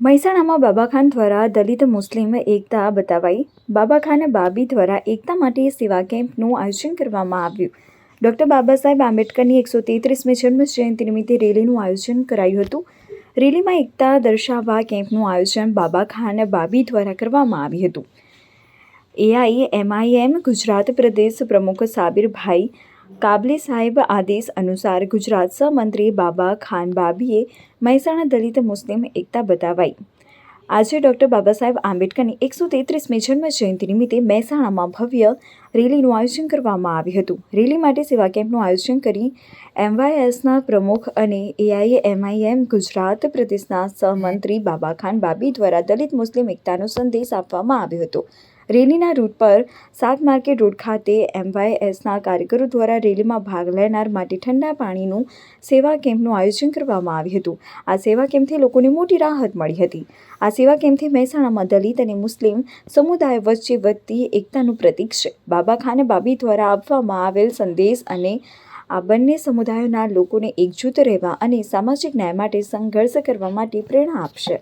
મહેસાણામાં બાબાખાન દ્વારા દલિત મુસ્લિમ એકતા બતાવાઈ. બાબાખાન બાબી દ્વારા એકતા માટે સેવા કેમ્પનું આયોજન કરવામાં આવ્યું. ડૉક્ટર બાબા સાહેબ આંબેડકરની એકસો તેત્રીસમી જન્મ જયંતિ નિમિત્તે રેલીનું આયોજન કરાયું હતું. રેલીમાં એકતા દર્શાવવા કેમ્પનું આયોજન બાબાખાન બાબી દ્વારા કરવામાં આવ્યું હતું. એઆઈ, એમઆઈએમ, ગુજરાત પ્રદેશ પ્રમુખ સાબિરભાઈ કાબલે સાહેબ આદેશ અનુસાર ગુજરાત સહમંત્રી બાબા ખાન બાબીએ મહેસાણા દલિત મુસ્લિમ એકતા બતાવાઈ. આજે ડૉક્ટર બાબા સાહેબ આંબેડકરની એકસો તેત્રીસમી જન્મ જયંતિ નિમિત્તે મહેસાણામાં ભવ્ય રેલીનું આયોજન કરવામાં આવ્યું હતું. રેલી માટે સેવા કેમ્પનું આયોજન કરી એમવાયએસના પ્રમુખ અને એઆઈએમઆઈએમ ગુજરાત પ્રદેશના સહમંત્રી બાબા ખાન બાબી દ્વારા દલિત મુસ્લિમ એકતાનો સંદેશ આપવામાં આવ્યો હતો. રેલીના રૂટ પર સાત માર્કેટ રોડ ખાતે એમવાયએસના કાર્યકરો દ્વારા રેલીમાં ભાગ લેનાર માટે ઠંડા પાણીનું સેવા કેમ્પનું આયોજન કરવામાં આવ્યું હતું. આ સેવા કેમ્પથી લોકોને મોટી રાહત મળી હતી. આ સેવા કેમ્પથી મહેસાણામાં દલિત અને મુસ્લિમ સમુદાય વચ્ચે વધતી એકતાનું પ્રતીક છે. બાબા બાબી દ્વારા આપવામાં આવેલ સંદેશ અને આ બંને સમુદાયોના લોકોને એકજૂથ રહેવા અને સામાજિક ન્યાય માટે સંઘર્ષ કરવા માટે પ્રેરણા આપશે.